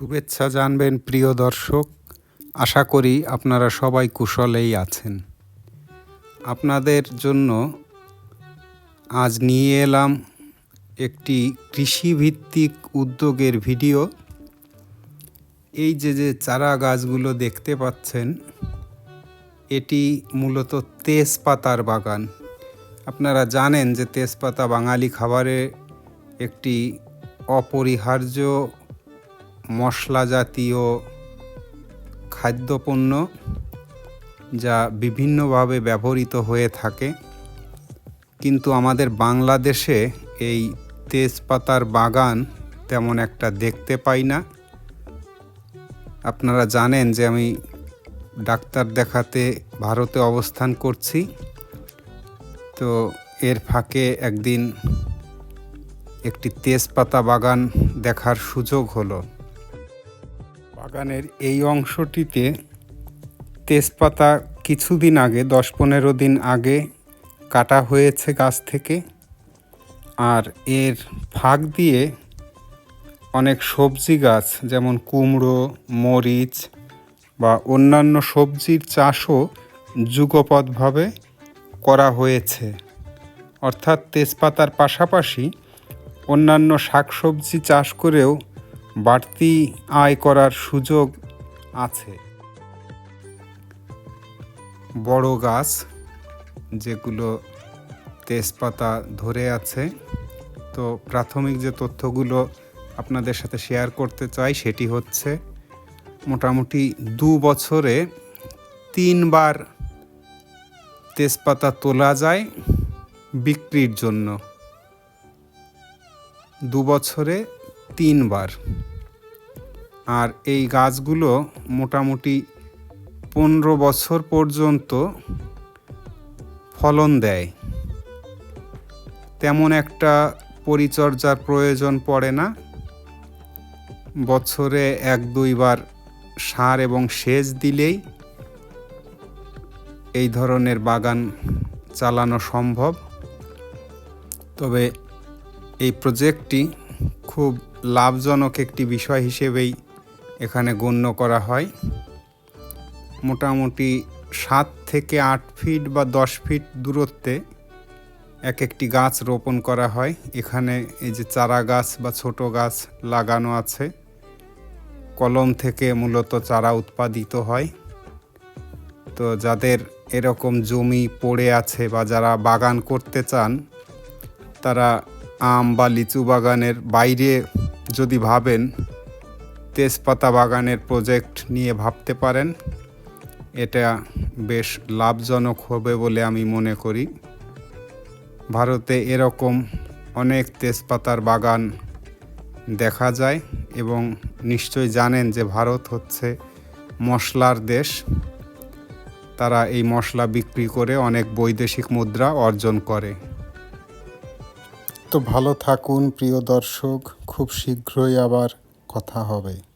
শুভেচ্ছা জানবেন প্রিয় দর্শক। আশা করি আপনারা সবাই কুশলেই আছেন। আপনাদের জন্য আজ নিয়ে এলাম একটি কৃষিভিত্তিক উদ্যোগের ভিডিও। এই যে যে চারা গাছগুলো দেখতে পাচ্ছেন, এটি মূলত তেজপাতার বাগান। আপনারা জানেন যে তেজপাতা বাঙালি খাবারে একটি অপরিহার্য মশলা জাতীয় খাদ্যপণ্য যা বিভিন্নভাবে ব্যবহৃত হয়ে থাকে। কিন্তু আমাদের বাংলাদেশে এই তেজপাতার বাগান তেমন একটা দেখতে পাই না। আপনারা জানেন যে আমি ডাক্তার দেখাতে ভারতে অবস্থান করছি। তো এর ফাঁকে একদিন একটি তেজপাতা বাগান দেখার সুযোগ হলো। বাগানের এই অংশটিতে তেজপাতা কিছুদিন আগে, দশ পনেরো দিন আগে কাটা হয়েছে গাছ থেকে। আর এর ফাঁক দিয়ে অনেক সবজি গাছ, যেমন কুমড়ো, মরিচ বা অন্যান্য সবজির চাষও যুগপৎভাবে করা হয়েছে। অর্থাৎ তেজপাতার পাশাপাশি অন্যান্য শাকসবজি চাষ করেও বাড়তি আয় করার সুযোগ আছে। বড় গাছ যেগুলো তেজপাতা ধরে আছে, তো প্রাথমিক যে তথ্যগুলো আপনাদের সাথে শেয়ার করতে চাই সেটি হচ্ছে, মোটামুটি দু বছরে তিনবার তেজপাতা তোলা যায় বিক্রির জন্য। দু বছরে তিনবার। আর এই গাছগুলো মোটামুটি পনেরো বছর পর্যন্ত ফলন দেয়। তেমন একটা পরিচর্যার প্রয়োজন পড়ে না। বছরে এক দুইবার সার এবং সেচ দিলেই এই ধরনের বাগান চালানো সম্ভব। তবে এই প্রজেক্টটি খুব লাভজনক একটি বিষয় হিসেবেই এখানে গণ্য করা হয়। মোটামুটি সাত থেকে আট ফিট বা দশ ফিট দূরত্বে এক একটি গাছ রোপণ করা হয়। এখানে এই যে চারা গাছ বা ছোট গাছ লাগানো আছে। কলম থেকে মূলত চারা উৎপাদিত হয়। তো যাদের এরকম জমি পড়ে আছে বা যারা বাগান করতে চান, তারা আম বা লিচু বাগানের বাইরে যদি ভাবেন, তেজপাতা বাগানের প্রজেক্ট নিয়ে ভাবতে পারেন, এটা বেশ লাভজনক হবে বলে আমি মনে করি। ভারতে এরকম অনেক তেজপাতার বাগান দেখা যায় এবং নিশ্চয় জানেন যে ভারত হচ্ছে মশলার দেশ। তারা এই মশলা বিক্রি করে অনেক বৈদেশিক মুদ্রা অর্জন করে। তো ভালো থাকুন প্রিয় দর্শক। খুব শীঘ্রই আবার কথা হবে।